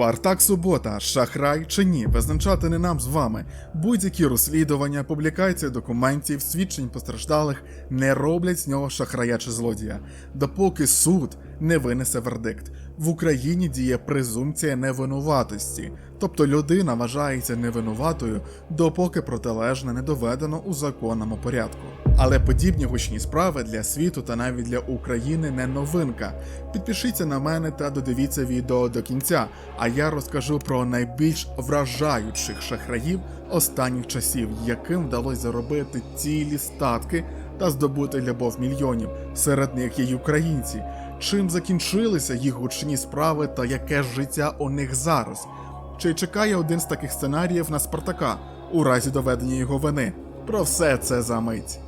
Спартак Субота, шахрай чи ні, визначати не нам з вами. Будь-які розслідування, публікації документів, свідчень постраждалих не роблять з нього шахрая чи злодія, допоки суд не винесе вердикт. В Україні діє презумпція невинуватості, тобто людина вважається невинуватою, допоки протилежне не доведено у законному порядку. Але подібні гучні справи для світу та навіть для України не новинка. Підпишіться на мене та додивіться відео до кінця, а я розкажу про найбільш вражаючих шахраїв останніх часів, яким вдалося заробити цілі статки та здобути любов мільйонів. Серед них є й українці. Чим закінчилися їх гучні справи та яке життя у них зараз? Чи чекає один з таких сценаріїв на Спартака у разі доведення його вини? Про все це за мить.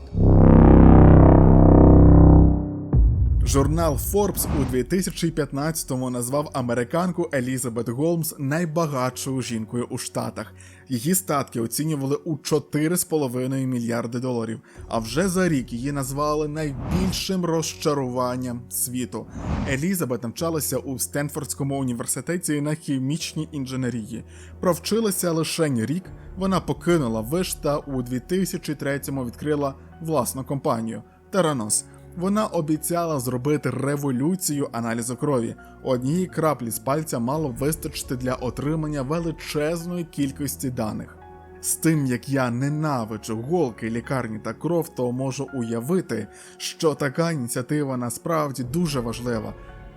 Журнал Forbes у 2015-му назвав американку Елізабет Голмс найбагатшою жінкою у Штатах. Її статки оцінювали у 4,5 мільярди доларів. А вже за рік її назвали найбільшим розчаруванням світу. Елізабет навчалася у Стенфордському університеті на хімічній інженерії. Провчилася лише рік. Вона покинула виш та у 2003-му відкрила власну компанію Теранос. Вона обіцяла зробити революцію аналізу крові. Однієї краплі з пальця мало вистачити для отримання величезної кількості даних. З тим як я ненавиджу голки, лікарні та кров, то можу уявити, що така ініціатива насправді дуже важлива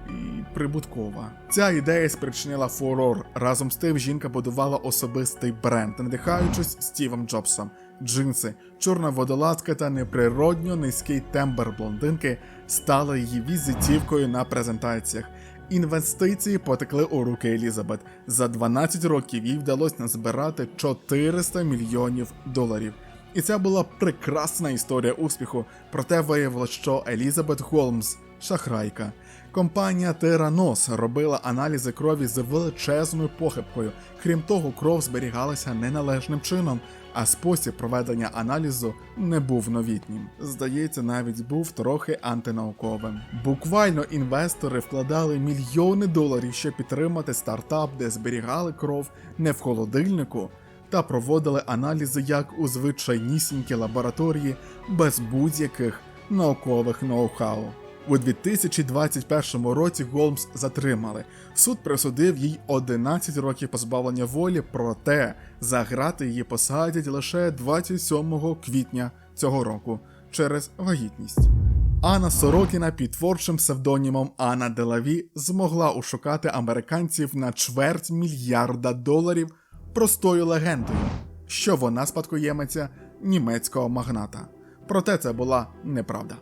і прибуткова. Ця ідея спричинила фурор. Разом з тим жінка будувала особистий бренд, надихаючись Стівом Джобсом. Джинси, чорна водолазка та неприродньо низький тембр блондинки стали її візитівкою на презентаціях. Інвестиції потекли у руки Елізабет. За 12 років їй вдалося назбирати 400 мільйонів доларів. І це була прекрасна історія успіху, проте виявилось, що Елізабет Голмс шахрайка. Компанія Теранос робила аналізи крові з величезною похибкою. Крім того, кров зберігалася неналежним чином, а спосіб проведення аналізу не був новітнім. Здається, навіть був трохи антинауковим. Буквально інвестори вкладали мільйони доларів, щоб підтримати стартап, де зберігали кров не в холодильнику. Та проводили аналізи як у звичайнісінькій лабораторії без будь-яких наукових ноу-хау. У 2021 році Голмс затримали. Суд присудив їй 11 років позбавлення волі, проте за грати її посадять лише 27 квітня цього року через вагітність. Анна Сорокіна під творчим псевдонімом Анна Делаві змогла ушукати американців на чверть мільярда доларів простою легендою, що вона спадкоємиця німецького магната. Проте це була неправда.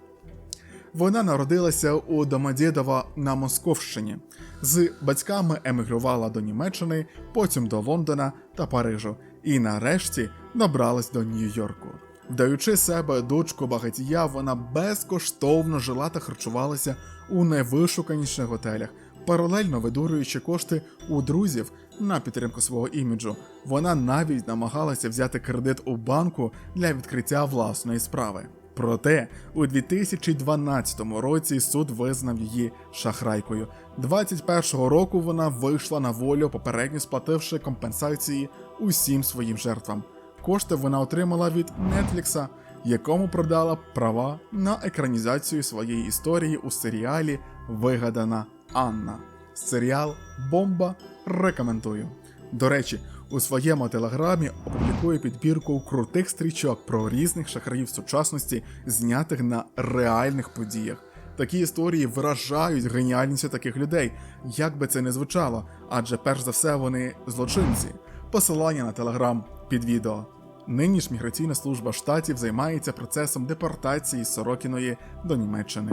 Вона народилася у Домодєдово на Московщині. З батьками емігрувала до Німеччини, потім до Лондона та Парижу, і нарешті добралась до Нью-Йорку. Вдаючи себе дочку багатія, вона безкоштовно жила та харчувалася у найвишуканіших готелях, паралельно видурюючи кошти у друзів на підтримку свого іміджу. Вона навіть намагалася взяти кредит у банку для відкриття власної справи. Проте у 2012 році суд визнав її шахрайкою. 21-го року вона вийшла на волю, попередньо сплативши компенсації усім своїм жертвам. Кошти вона отримала від Нетфлікса, якому продала права на екранізацію своєї історії у серіалі Вигадана Анна. Серіал Бомба рекомендую. До речі, у своєму телеграмі опублікує підбірку крутих стрічок про різних шахраїв сучасності, знятих на реальних подіях. Такі історії виражають геніальність таких людей, як би це не звучало, адже перш за все вони злочинці. Посилання на телеграм під відео. Нині ж міграційна служба штатів займається процесом депортації Сорокіної до Німеччини.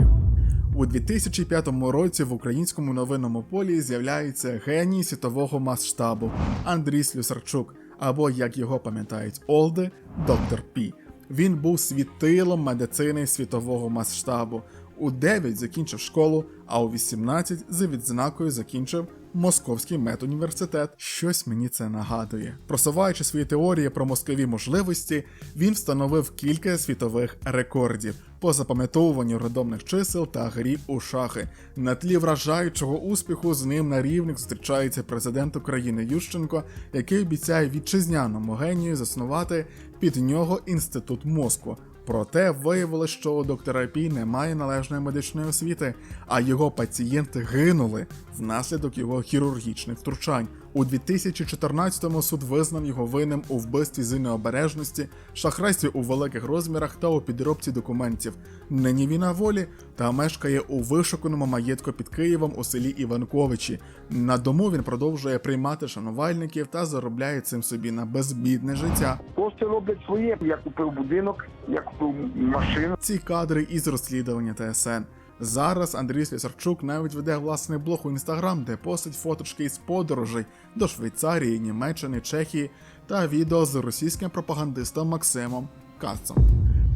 У 2005 році в українському новинному полі з'являється геній світового масштабу Андрій Слюсарчук, або як його пам'ятають Олди, доктор Пі. Він був світилом медицини світового масштабу. У 9 закінчив школу, а у 18 за відзнакою закінчив Московський медуніверситет. Щось мені це нагадує. Просуваючи свої теорії про мозкові можливості, він встановив кілька світових рекордів по запам'ятовуванню родомних чисел та грі у шахи. На тлі вражаючого успіху з ним на рівних зустрічається президент України Ющенко, який обіцяє вітчизняному генію заснувати під нього інститут мозку. Проте виявилось, що у доктора Пі немає належної медичної освіти, а його пацієнти гинули внаслідок його хірургічних втручань. У 2014-му суд визнав його винним у вбивстві з необережності, шахрайстві у великих розмірах та у підробці документів. Нині він на волі та мешкає у вишуканому маєтку під Києвом у селі Іванковичі. На дому він продовжує приймати шанувальників та заробляє цим собі на безбідне життя. Кошти роблять своє. Я купив будинок, я купив машину. Ці кадри із розслідування ТСН. Зараз Андрій Слісарчук навіть веде власний блог у інстаграм, де постить фоточки із подорожей до Швейцарії, Німеччини, Чехії та відео з російським пропагандистом Максимом Кацом.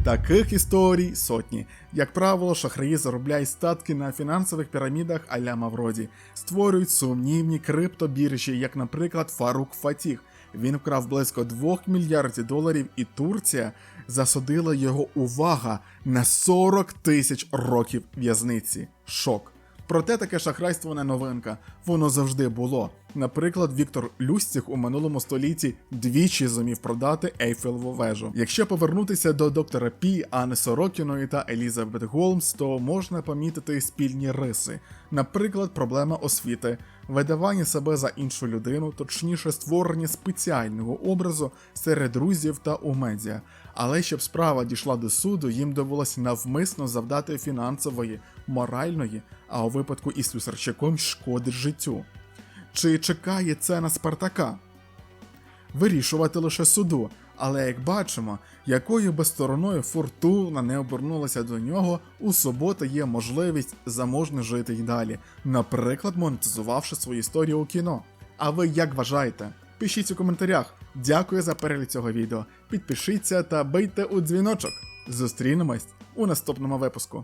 Таких історій сотні. Як правило, шахраї заробляють статки на фінансових пірамідах а-ля Мавроді, створюють сумнівні криптобіржі, як, наприклад, Фарук Фатіх. Він вкрав близько 2 мільярдів доларів, і Турція засудила його увага на 40 тисяч років в'язниці. Шок. Проте таке шахрайство не новинка, воно завжди було. Наприклад, Віктор Люстіх у минулому столітті двічі зумів продати Ейфелеву вежу. Якщо повернутися до доктора Пі, Анни Сорокіної та Елізабет Голмс, то можна помітити спільні риси, наприклад, проблема освіти, видавання себе за іншу людину, точніше створення спеціального образу серед друзів та у медіа. Але щоб справа дійшла до суду, їм довелося навмисно завдати фінансової, моральної, а у випадку із Слюсарчаком шкоди життю. Чи чекає це на Спартака? Вирішувати лише суду, але як бачимо, якою би стороною фортуна не обернулася до нього, у суботи є можливість заможно жити й далі, наприклад, монетизувавши свою історію у кіно. А ви як вважаєте? Пишіть у коментарях. Дякую за перегляд цього відео. Підпишіться та бийте у дзвіночок. Зустрінемось у наступному випуску.